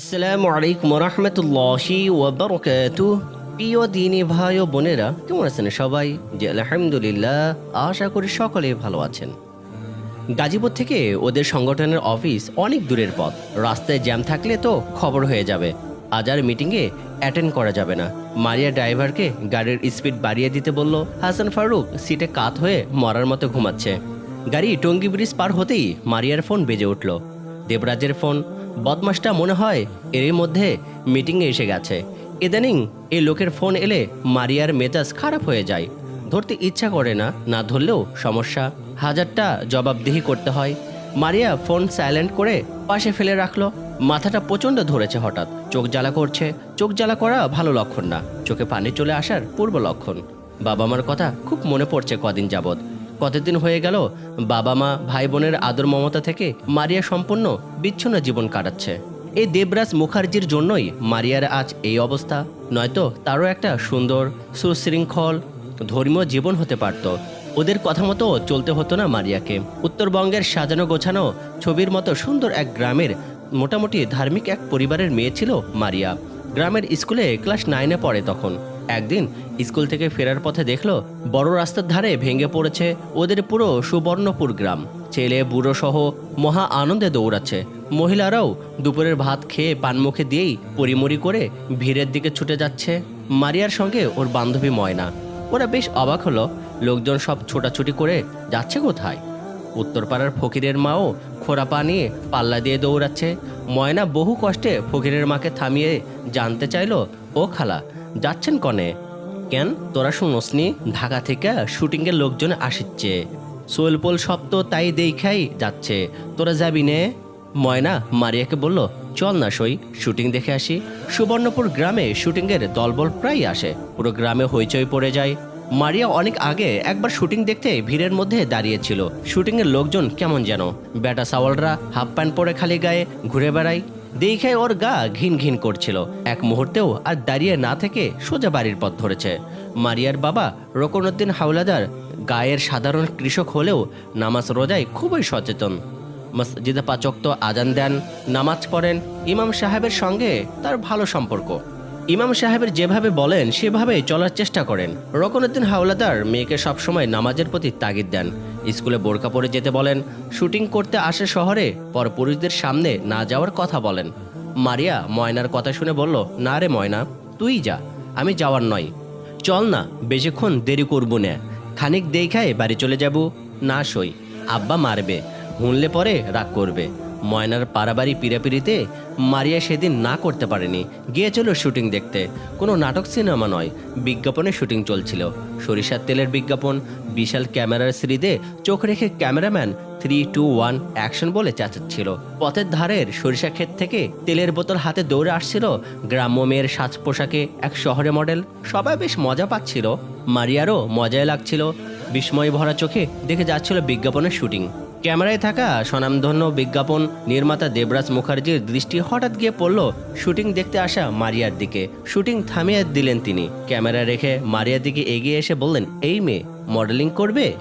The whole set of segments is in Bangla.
আসসালামু আলাইকুম রহমতুল্লাহি ওবরকাতু প্রিয় দিনী ভাই ও বোনেরা, কেমন আছেন সবাই? যে আলহামদুলিল্লাহ, আশা করি সকলে ভালো আছেন। গাজীপুর থেকে ওদের সংগঠনের অফিস অনেক দূরের পথ। রাস্তায় জ্যাম থাকলে তো খবর হয়ে যাবে। আজ আর মিটিংয়ে অ্যাটেন্ড করা যাবে না। মারিয়া ড্রাইভারকে গাড়ির স্পিড বাড়িয়ে দিতে বলল, হাসান ফারুক সিটে কাত হয়ে মরার মতো ঘুমাচ্ছে। গাড়ি টঙ্গি ব্রিজ পার হতেই মারিয়ার ফোন বেজে উঠল। দেবরাজের ফোন বদমাসটা মনে হয় এরই মধ্যে মিটিংয়ে এসে গেছে। ইদানিং এই লোকের ফোন এলে মারিয়ার মেজাজ খারাপ হয়ে যায়। ধরতে ইচ্ছা করে না না ধরলেও সমস্যা। হাজারটা জবাবদিহি করতে হয়। মারিয়া ফোন সাইলেন্ট করে পাশে ফেলে রাখল। মাথাটা প্রচণ্ড ধরেছে হঠাৎ। চোখ জ্বালা করছে। চোখ জ্বালা করা ভালো লক্ষণ না। চোখে পানি চলে আসার পূর্ব লক্ষণ। বাবা মার কথা খুব মনে পড়ছে কদিন যাবৎ। কতদিন হয়ে গেল বাবা মা, ভাই বোনের আদর মমতা থেকে মারিয়া সম্পূর্ণ বিচ্ছিন্ন জীবন কাটাচ্ছে। এই দেবরাজ মুখার্জির জন্যই মারিয়ার আজ এই অবস্থা। নয়তো তারও একটা সুন্দর, সুশৃঙ্খল, ধর্মীয় জীবন হতে পারত। ওদের কথা মতো চলতে হতো না মারিয়াকে। উত্তরবঙ্গের সাজানো গোছানো ছবির মতো সুন্দর এক গ্রামের মোটামুটি ধার্মিক এক পরিবারের মেয়ে ছিল মারিয়া। গ্রামের স্কুলে ক্লাস নাইনে পড়ে তখন। একদিন স্কুল থেকে ফেরার পথে দেখল, বড় রাস্তার ধারে ভেঙে পড়েছে ওদের পুরো সুবর্ণপুর গ্রাম। ছেলে, বুড়ো সহ মহা আনন্দে দৌড়াচ্ছে। মহিলারাও দুপুরের ভাত খেয়ে পানমুখে দিয়েই পরিমরি করে ভিড়ের দিকে ছুটে যাচ্ছে। মারিয়ার সঙ্গে ওর বান্ধবী ময়না। ওরা বেশ অবাক হলো, লোকজন সব ছোটাছুটি করে যাচ্ছে কোথায়? উত্তরপাড়ার ফকিরের মাও খোরা পা নিয়ে পাল্লা দিয়ে দৌড়াচ্ছে। ময়না বহু কষ্টে ফকিরের মাকে থামিয়ে জানতে চাইলো, ও খালা যাচ্ছেন কনে? কেন? তোরা শুনোসনি ঢাকা থেকে শুটিংয়ের লোকজন আসিচ্ছে। সোলপোল সব তো তাই দেখাই যাচ্ছে। তোরা যাবি নে? ময়না, মারিয়াকে বলল, চল না সই, শুটিং দেখে আসি। সুবর্ণপুর গ্রামে শুটিংয়ের দলবল প্রায় আসে, পুরো গ্রামে হইচই পড়ে যায়। মারিয়া অনেক আগে একবার শুটিং দেখতে ভিড়ের মধ্যে দাঁড়িয়েছিল। শুটিংয়ের লোকজন কেমন যেন? বেটা সাওয়ালরা হাফ প্যান্ট পরে খালি গায়ে ঘুরে বেড়ায়। দেখে ওর গা ঘিন ঘিন করছিল। এক মুহূর্তেও আর দাঁড়িয়ে না থেকে সোজা বাড়ির পথ ধরেছে। মারিয়ার বাবা রকনউদ্দিন হাওলাদার গায়ের সাধারণ কৃষক হলেও নামাজ রোজায় খুবই সচেতন। মসজিদে পাচক তো আজান দেন, নামাজ পড়েন, ইমাম সাহেবের সঙ্গে তার ভালো সম্পর্ক। ইমাম সাহেবের যেভাবে বলেন সেভাবে চলার চেষ্টা করেন। রকনউদ্দিন হাওলাদার মেয়েকে সবসময় নামাজের প্রতি তাগিদ দেন। স্কুলে বোরকা পরে যেতে বলেন, শুটিং করতে আসে শহরে, পর পুরুষদের সামনে না যাওয়ার কথা বলেন। মারিয়া ময়নার কথা শুনে বলল, না রে ময়না, তুই যা, আমি যাওয়ার নয়। চল না, বেশিক্ষণ দেরি করব না। খানিক দেখায় বাড়ি চলে যাব, না সই। আব্বা মারবে, হুনলে পরে রাগ করবে। ময়নার পাড়াবাড়ি পিড়াপিড়িতে মারিয়া সেদিন না করতে পারেনি। গিয়েছিল শুটিং দেখতে। কোনো নাটক সিনেমা নয়, বিজ্ঞাপনে শুটিং চলছিল। সরিষার তেলের বিজ্ঞাপন, বিশাল ক্যামেরার সিঁড়িতে চোখ রেখে cameraman three, two, one action বলে চেঁচাচ্ছিল। পথের ধারের সরিষা ক্ষেত থেকে তেলের বোতল হাতে দৌড়ে আসছিল গ্রাম্য মেয়ের সাজ পোশাকে এক শহরে মডেল। সবাই বেশ মজা পাচ্ছিল। মারিয়ারও মজায় লাগছিল। বিস্ময় ভরা চোখে দেখে যাচ্ছিল বিজ্ঞাপনের শুটিং। ক্যামেরায় থাকা স্বনামধন্য বিজ্ঞাপন নির্মাতা দেবরাজ মুখার্জির দৃষ্টি হঠাৎ গিয়ে পড়ল শুটিং দেখতে আসা মারিয়ার দিকে। শুটিং থামিয়ে দিলেন তিনি। ক্যামেরা রেখে মারিয়ার দিকে এগিয়ে এসে বললেন, এই মেয়ে মডেলিং করবে?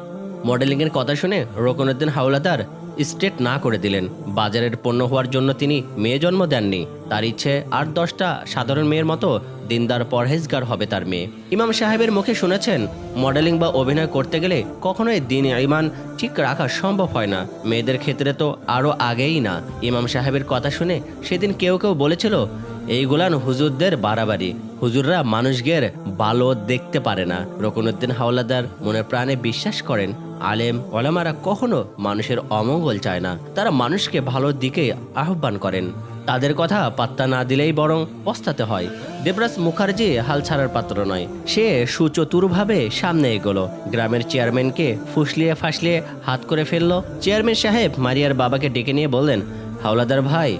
মডেলিংয়ের কথা শুনে রকনুদ্দিন হাওলাদার স্টেট না করে দিলেন। বাজারের পণ্য হওয়ার জন্য তিনি মেয়ে জন্ম দেননি। তার ইচ্ছে আট দশটা সাধারণ মেয়ের মতো দিনদার পরহেজগার হবে তার মেয়ে। ইমাম সাহেবের মুখে শুনেছেন, মডেলিং বা অভিনয় করতে গেলে কখনোই দিন ইমান ঠিক রাখা সম্ভব হয় না। মেয়েদের ক্ষেত্রে তো আরও আগেই না। ইমাম সাহেবের কথা শুনে সেদিন কেউ কেউ বলেছিল এইগুলান হুজুরদের বাড়াবাড়ি। হুজুররা মানুষগের ভালো দেখতে পারে না। রকনুদ্দিন হাওলাদার মনে প্রাণে বিশ্বাস করেন, আলেম, ওলামারা কখনো মানুষের অমঙ্গল চায় না। তারা মানুষকে ভালো দিকে আহ্বান করেন। তাদের কথা পাত্তা না দিলেই বরং পস্তাতে হয়। দেবরাজ মুখার্জি হাল ছাড়ার পাত্র নয়। সে সুচতুরভাবে সামনে এগোলো। গ্রামের চেয়ারম্যানকে ফুসলিয়ে ফাসলিয়ে হাত করে ফেলল। চেয়ারম্যান সাহেব মারিয়ার বাবাকে ডেকে নিয়ে বললেন, হাওলাদার ভাই,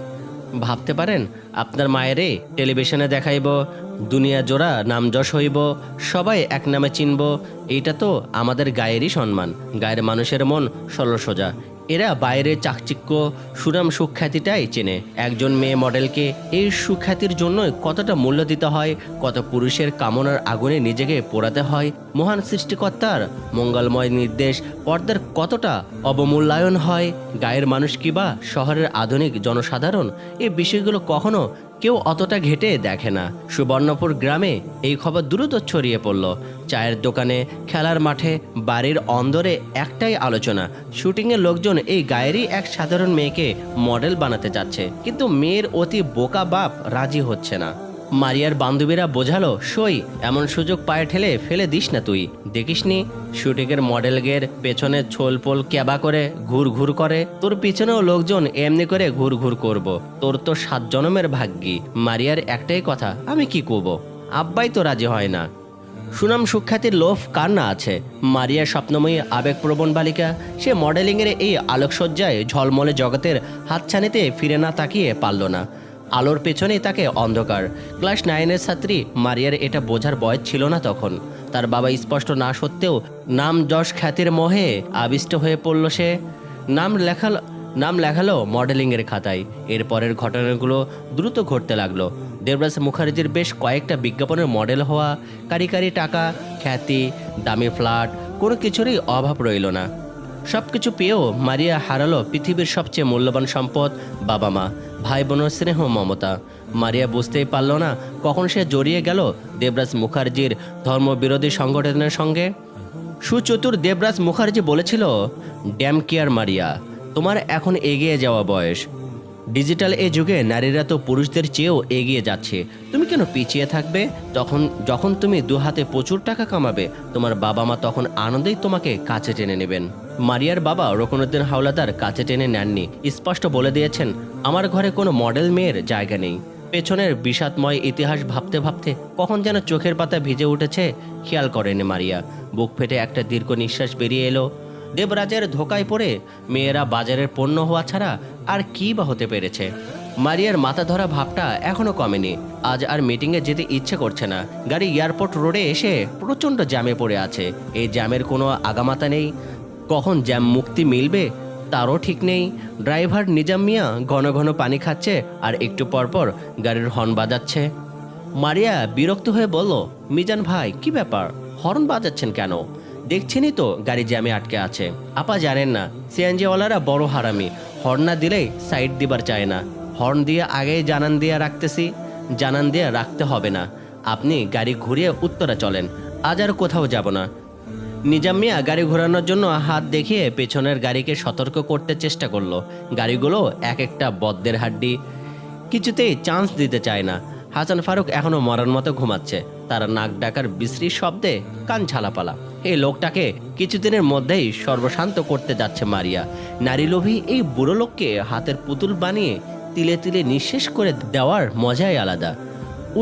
ভাবতে পারেন, আপনার মায়েরে টেলিভিশনে দেখাইব, দুনিয়া জোড়া নাম যশ হইব, সবাই এক নামে চিনব, এইটা তো আমাদের গায়েরই সম্মান। গায়ের মানুষের মন সরল সোজা এরা বাইরের চাকচিক্য, সুনাম সুখ্যাতিটাই চেনে। একজন মেয়ে মডেলকে এই সুখ্যাতির জন্য কতটা মূল্য দিতে হয়, কত পুরুষের কামনার আগুনে নিজেকে পোড়াতে হয়, মহান সৃষ্টিকর্তার মঙ্গলময় নির্দেশ, পর্দার কতটা অবমূল্যায়ন হয়, গায়ের মানুষ কিবা শহরের আধুনিক জনসাধারণ এই বিষয়গুলো কখনো কেউ অতটা ঘেটে দেখে না। সুবর্ণপুর গ্রামে এই খবর দ্রুত ছড়িয়ে পড়ল। চায়ের দোকানে, খেলার মাঠে, বাড়ির অন্দরে একটাই আলোচনা শুটিংয়ের লোকজন এই গায়েরই এক সাধারণ মেয়েকে মডেল বানাতে চাচ্ছে কিন্তু মেয়ের অতি বোকা বাপ রাজি হচ্ছে না। মারিয়ার বান্ধবীরা বোঝালো, সই, এমন সুযোগ পায়ে ঠেলে ফেলে দিস না তুই। দেখিসনি, শুটিংয়ের মডেলগের পেছনে ছোলপোল ক্যাবা করে ঘুর ঘুর করে? তোর পিছনেও লোকজন এমনি করে ঘুর ঘুর করব। তোর তো সাত জনমের ভাগ্যি। মারিয়ার একটাই কথা, আমি কি করব? আব্বাই তো রাজি হয় না। সুনাম সুখ্যাতির লোভ কার না আছে? মারিয়া স্বপ্নময়ী আবেগপ্রবণ বালিকা, সে মডেলিংয়ের এই আলোকসজ্জায় ঝলমলে জগতের হাতছানিতে ফিরে না তাকিয়ে পারল না। আলোর পেছনেই তাকে অন্ধকার। ক্লাস নাইনের ছাত্রী মারিয়ার এটা বোঝার বয়স ছিল না তখন। তার বাবা স্পষ্ট না সত্ত্বেও নাম যশ খ্যাতির মোহে আবিষ্ট হয়ে পড়ল সে। নাম লেখাল, নাম লেখালো মডেলিংয়ের খাতায়। এরপরের ঘটনাগুলো দ্রুত ঘটতে লাগল। দেবরাজ মুখার্জির বেশ কয়েকটা বিজ্ঞাপনের মডেল হওয়া কারি কারি টাকা, খ্যাতি, দামি ফ্ল্যাট, কোনো কিছুরই অভাব রইল না। সব কিছু পেয়েও মারিয়া হারালো পৃথিবীর সবচেয়ে মূল্যবান সম্পদ বাবা মা ভাই বোনের স্নেহ মমতা। মারিয়া বুঝতেই পারল না কখন সে জড়িয়ে গেল দেবরাজ মুখার্জির ধর্মবিরোধী সংগঠনের সঙ্গে। সুচতুর দেবরাজ মুখার্জি বলেছিল ড্যাম কেয়ার মারিয়া, তোমার এখন এগিয়ে যাওয়া বয়স। ডিজিটাল এ যুগে নারীরা তো পুরুষদের চেয়েও এগিয়ে যাচ্ছে। তুমি কেন পিছিয়ে থাকবে? তখন, যখন তুমি দু হাতে প্রচুর টাকা কামাবে, তোমার বাবা মা তখন আনন্দেই তোমাকে কাছে টেনে নেবেন। মারিয়ার বাবা রকনুদ্দিন হাওলাদার কাছে টেনে নেননি। স্পষ্ট বলে দিয়েছেন, আমার ঘরে কোনো মডেল মেয়ের জায়গা নেই। পেছনের বিষাদময় ইতিহাস ভাবতে ভাবতে কখন যেন চোখের পাতা ভিজে উঠেছে, খেয়াল করেনি মারিয়া। বুক ফেটে একটা দীর্ঘ নিঃশ্বাস বেরিয়ে এলো। দেবরাজের ধোকায় পড়ে মেয়েরা বাজারের পণ্য হওয়া ছাড়া আর কী বা হতে পেরেছে। মারিয়ার মাথা ধরা ভাবটা এখনও কমেনি। আজ আর মিটিংয়ে যেতে ইচ্ছে করছে না। গাড়ি এয়ারপোর্ট রোডে এসে প্রচণ্ড জ্যামে পড়ে আছে। এই জ্যামের কোনো আগামাতা নেই। কখন জ্যাম মুক্তি মিলবে তারও ঠিক নেই। ড্রাইভার নিজাম মিয়া ঘন ঘন পানি খাচ্ছে আর একটু পরপর গাড়ির হর্ন বাজাচ্ছে। মারিয়া বিরক্ত হয়ে বলল, মিজান ভাই, কি ব্যাপার? হর্ন বাজাচ্ছেন কেন? দেখছেনই তো গাড়ি জ্যামে আটকে আছে। আপা জানেন না, সিএনজিওয়ালারা বড় হারামি। হর্ন না দিলেই সাইড দিবার চায় না। হর্ন দিয়ে আগেই জানান দিয়ে রাখতেছি। জানান দিয়ে রাখতে হবে না। আপনি গাড়ি ঘুরিয়ে উত্তরে চলেন। আজ আর কোথাও যাব না। নিজাম মিয়া গাড়ি ঘোরানোর জন্য হাত দেখিয়ে পেছনের গাড়িকে সতর্ক করতে চেষ্টা করল। গাড়িগুলো এক একটা বদ্দের হাড্ডি। কিছুতেই চান্স দিতে চায় না। হাসান ফারুক এখনও মরার মতো ঘুমাচ্ছে। তার নাক ডাকার বিশ্রী শব্দে কান ছালাপালা। এই লোকটাকে কিছুদিনের মধ্যেই সর্বশান্ত করতে যাচ্ছে মারিয়া। নারী লোভী এই বুড়ো লোককে হাতের পুতুল বানিয়ে তিলে তিলে নিঃশেষ করে দেওয়ার মজাই আলাদা।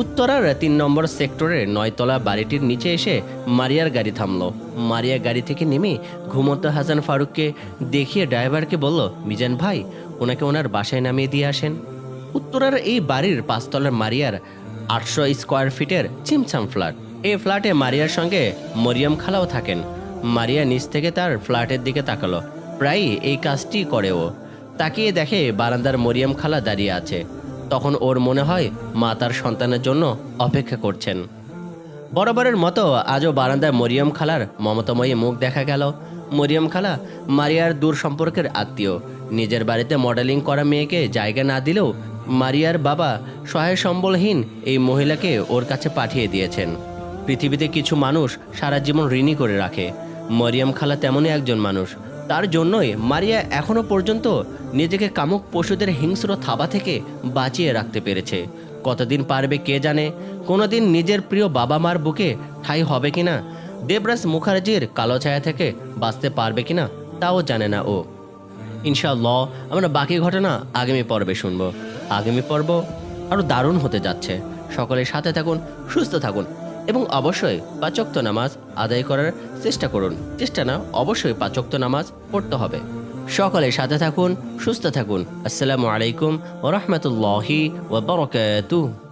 উত্তরার তিন নম্বর সেক্টরের নয়তলা বাড়িটির নিচে এসে মারিয়ার গাড়ি থামল। মারিয়া গাড়ি থেকে নেমে ঘুমন্ত হাসান ফারুককে দেখিয়ে ড্রাইভারকে বলল, মিজান ভাই, ওনাকে ওনার বাসায় নামিয়ে দিয়ে আসেন। উত্তরার এই বাড়ির পাঁচতলার মারিয়ার আটশো স্কোয়ার ফিটের চিমচাম ফ্ল্যাট। এই ফ্ল্যাটে মারিয়ার সঙ্গে মরিয়ম খালাও থাকেন। মারিয়া নিচ থেকে তার ফ্ল্যাটের দিকে তাকালো। প্রায়ই এই কাজটি করে ও তাকিয়ে দেখে বারান্দার মরিয়ম খালা দাঁড়িয়ে আছে। তখন ওর মনে হয় মা তার সন্তানের জন্য অপেক্ষা করছেন। বরাবরের মতো আজও বারান্দায় মরিয়ম খালার মমতাময়ী মুখ দেখা গেল। মরিয়ম খালা মারিয়ার দূর সম্পর্কের আত্মীয়। নিজের বাড়িতে মডেলিং করা মেয়েকে জায়গা না দিলেও মারিয়ার বাবা সহায় সম্বলহীন এই মহিলাকে ওর কাছে পাঠিয়ে দিয়েছেন। পৃথিবীতে কিছু মানুষ সারা জীবন ঋণী করে রাখে। মরিয়ম খালা তেমনই একজন মানুষ। তার জন্যই মারিয়া এখনও পর্যন্ত নিজেকে কামুক পশুদের হিংস্র থাবা থেকে বাঁচিয়ে রাখতে পেরেছে। কতদিন পারবে কে জানে? কোনোদিন নিজের প্রিয় বাবা মার বুকে ঠাই হবে কিনা? দেবরাজ মুখার্জির কালো ছায়া থেকে বাঁচতে পারবে কিনা, তাও জানে না ও। ইনশাআল্লাহ, আমরা বাকি ঘটনা আগামী পর্বে শুনব। আগামী পর্ব আরও দারুণ হতে যাচ্ছে। সকলের সাথে থাকুন, সুস্থ থাকুন। এবং অবশ্যই পাচক্ত নামাজ আদায় করার চেষ্টা করুন। চেষ্টা না, অবশ্যই পাচক্ত নামাজ পড়তে হবে। সকলে সাথে থাকুন, সুস্থ থাকুন। আসসালামু আলাইকুম রহমতুল্লাহি ওবরকাতুহ